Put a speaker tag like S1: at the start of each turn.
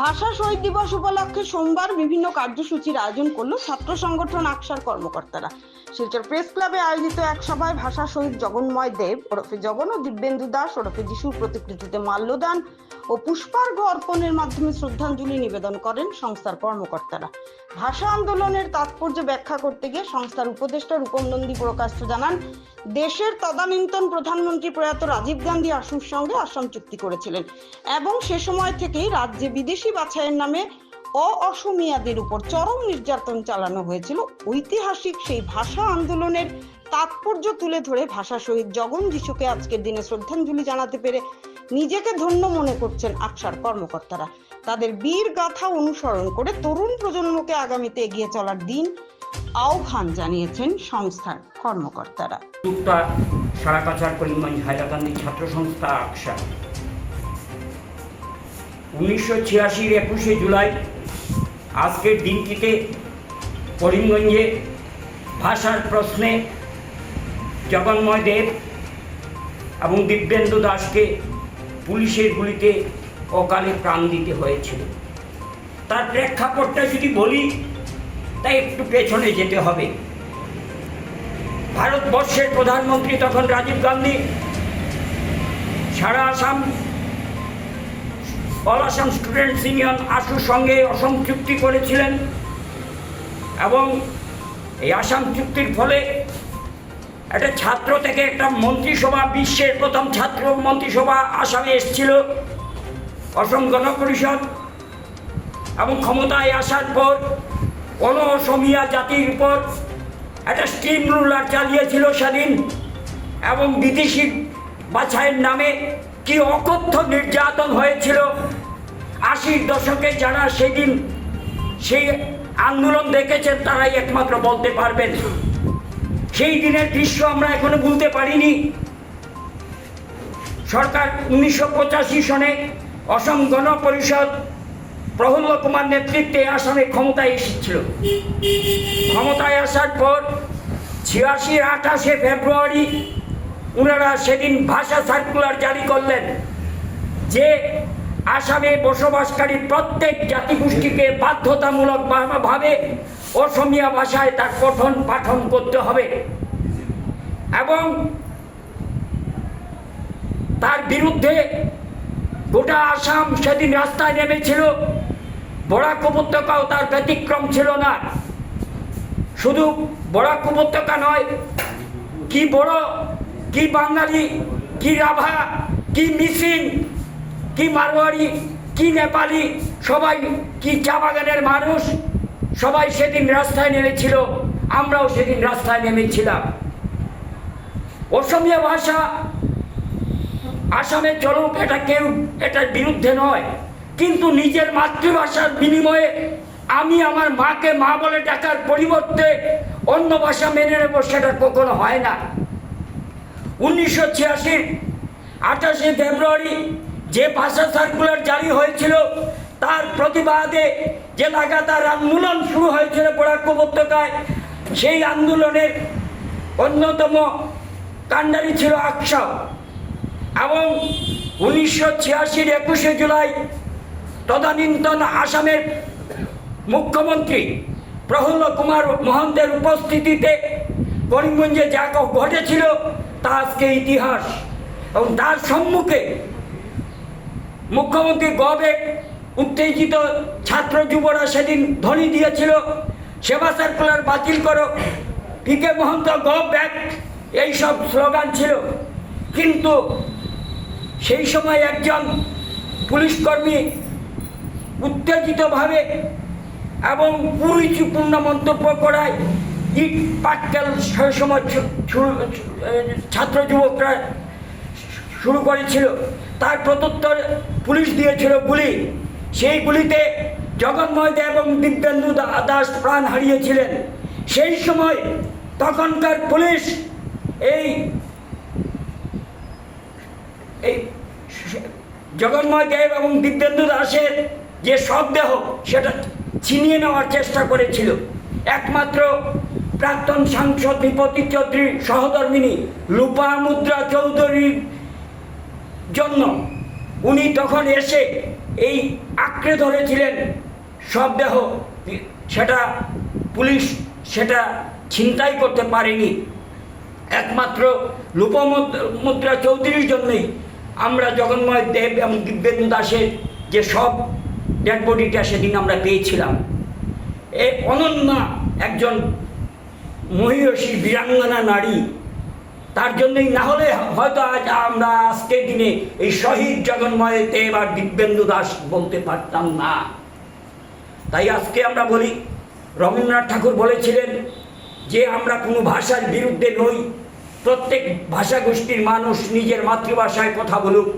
S1: ভাষা শহীদ দিবস উপলক্ষে সোমবার বিভিন্ন কার্যসূচির আয়োজন করল ছাত্র সংগঠন আকসার কর্মকর্তারা। শিলচর প্রেস ক্লাবে আয়োজিত এক সভায় ভাষা শহীদ জগন্ময় দেব, ওরফে জগন ও দিব্যেন্দু দাস, ওরফে যিশুর প্রতিকৃতিতে মাল্যদান ও পুষ্পার্ঘ অর্পণের মাধ্যমে শ্রদ্ধাঞ্জলি নিবেদন করেন সংস্থার কর্মকর্তারা। ভাষা আন্দোলনের তাৎপর্য ব্যাখ্যা করতে গিয়ে সংস্থার উপদেষ্টা রূপম নন্দী প্রকাশ্য জানান, দেশের তদানীন্তন প্রধানমন্ত্রী প্রয়াত রাজীব গান্ধী আশুর সঙ্গে আসাম চুক্তি করেছিলেন এবং সে সময় থেকেই রাজ্যে বিদেশি বাছাইয়ের নামে অ অসমিয়াদের উপর চরম নির্যাতন চালানো হয়েছিল। ঐতিহাসিক সেই ভাষা আন্দোলনের তাৎপর্য তুলে ধরে ভাষা শহীদ জগন যিশুকে আজকের দিনে শ্রদ্ধাঞ্জলি জানাতে পেরে নিজেকে ধন্য মনে করছেন আকসার কর্মকর্তারা। তাদের বীর গাথা অনুসরণ করে তরুণ প্রজন্মকে আগামীতে এগিয়ে চলার দিন আহ্বান জানিয়েছেন সংস্থার কর্মকর্তারা।
S2: উত্তর সারাকাছার করিমগঞ্জ হাইলাকান্দি ছাত্র সংস্থা আকসা উনিশশো ছিয়াশির একুশে জুলাই আজকের দিনটিতে করিমগঞ্জে ভাষার প্রশ্নে জগন্ময় দেব এবং দিব্যেন্দু দাসকে পুলিশের গুলিতে অকালে প্রাণ দিতে হয়েছিল। তার প্রেক্ষাপটটা যদি বলি তাই একটু পেছনে যেতে হবে। ভারতবর্ষের প্রধানমন্ত্রী তখন রাজীব গান্ধী, সারা Assam all Assam students union আশুর সঙ্গে অসম চুক্তি করেছিলেন এবং এই আসাম চুক্তির ফলে একটা ছাত্র থেকে একটা মন্ত্রিসভা, বিশ্বের প্রথম ছাত্র মন্ত্রিসভা আসামে এসেছিল অসম গণ পরিষদ এবং ক্ষমতায় আসার পর কোন অসমিয়া জাতির উপর একটা স্টিম রুলার চালিয়েছিল সেদিন এবং বিদেশি বাছাইয়ের নামে কি অকথ্য নির্যাতন হয়েছিল? আশির দশকে যারা সেদিন সেই আন্দোলন দেখেছেন, তারাই একমাত্র বলতে পারবেন। সেই দিনের দৃশ্য আমরা এখনও ভুলতে পারিনি। সরকার উনিশশো পঁচাশি সনে অসম গণ পরিষদ প্রফুল্ল কুমার নেতৃত্বে আসামে ক্ষমতায় এসেছিল। ক্ষমতায় আসার পর ছিয়াশি আঠাশে ফেব্রুয়ারি ওনারা সেদিন ভাষা সার্কুলার জারি করলেন। যে আসামে বসবাসকারী প্রত্যেক জাতিগোষ্ঠীকে বাধ্যতামূলক ভাবে অসমীয়া ভাষায় তার পঠন পাঠন করতে হবে। এবং তার বিরুদ্ধে গোটা আসাম সেদিন রাস্তায় নেমেছিল। বরাক উপত্যকাও তার ব্যতিক্রম ছিল না। শুধু বরাক উপত্যকা নয়, কি বড়, কি বাঙালি, কি রাভা, কি মিসিং কি মারোয়ারি কি নেপালি, সবাই কি চা বাগানের মানুষ? সবাই সেদিন রাস্তায় নেমেছিল, আমরাও সেদিন রাস্তায় নেমেছিলাম। অসমীয়া ভাষা আসামে চলুক এটা কেউ, এটার বিরুদ্ধে নয়। কিন্তু নিজের মাতৃভাষার বিনিময়ে আমি আমার মাকে মা বলে ডাকার পরিবর্তে অন্য ভাষা মেনে নেব সেটা কখনো হয় না। উনিশশো ছিয়াশির আঠাশে ফেব্রুয়ারি যে ভাষা সার্কুলার জারি হয়েছিল, তার প্রতিবাদে যে লাগাতার আন্দোলন শুরু হয়েছিল বরাক উপত্যকায়, সেই আন্দোলনের অন্যতম কাণ্ডারি ছিল আকসা। এবং উনিশশো ছিয়াশির একুশে জুলাই তদানীন্তন আসামের মুখ্যমন্ত্রী প্রফুল্ল কুমার মহন্তের উপস্থিতিতে করিমগঞ্জে যা ঘটেছিল, তা আজকে ইতিহাস। এবং তার সম্মুখে মুখ্যমন্ত্রী গবেক উত্তেজিত ছাত্র যুবরা সেদিন ধ্বনি দিয়েছিল, সেবা সার্কুলার বাতিল করো। পিকে মহন্ত গভ ব্যাক এইসব স্লোগান ছিল। কিন্তু সেই সময় একজন পুলিশ কর্মী উত্তেজিতভাবে এবং কুরুচিপূর্ণ মন্তব্য করায় ইট পাটকেল সেই সময় ছাত্র যুবকরা শুরু করেছিল। তার প্রত্যুত্তর পুলিশ দিয়েছিল গুলি। সেই গুলিতে জগন্ময় দেব এবং দিব্যেন্দু দাস প্রাণ হারিয়েছিলেন। সেই সময় তখনকার পুলিশ এই এই জগন্ময় দেব এবং দিব্যেন্দু দাসের যে শবদেহ সেটা ছিনিয়ে নেওয়ার চেষ্টা করেছিল। একমাত্র প্রাক্তন সাংসদ বিপতি চৌধুরীর সহধর্মিনী লুপা মুদ্রা চৌধুরীর জন্য উনি তখন এসে এই আঁকড়ে ধরেছিলেন। সব দেহ সেটা পুলিশ সেটা ছিনতাই করতে পারেনি। একমাত্র লোপমুদ্রা চৌধুরীর জন্যই আমরা জগন্ময় দেব এবং দিব্যেন্দু দাসের যে সব ডেড বডিটা সেদিন আমরা পেয়েছিলাম। এ অনন্যা একজন মহিষী বীরাঙ্গনা নারী তার জন্যই না হলে হয়তো আজ আমরা আজকের দিনে এই শহীদ জগন্ময় দেব দিব্যেন্দু দাস বলতে পারতাম না। তাই আজকে আমরা বলি, রবীন্দ্রনাথ ঠাকুর বলেছিলেন যে আমরা কোনো ভাষার বিরুদ্ধে নই, প্রত্যেক ভাষাগোষ্ঠীর মানুষ নিজের মাতৃভাষায় কথা বলুক।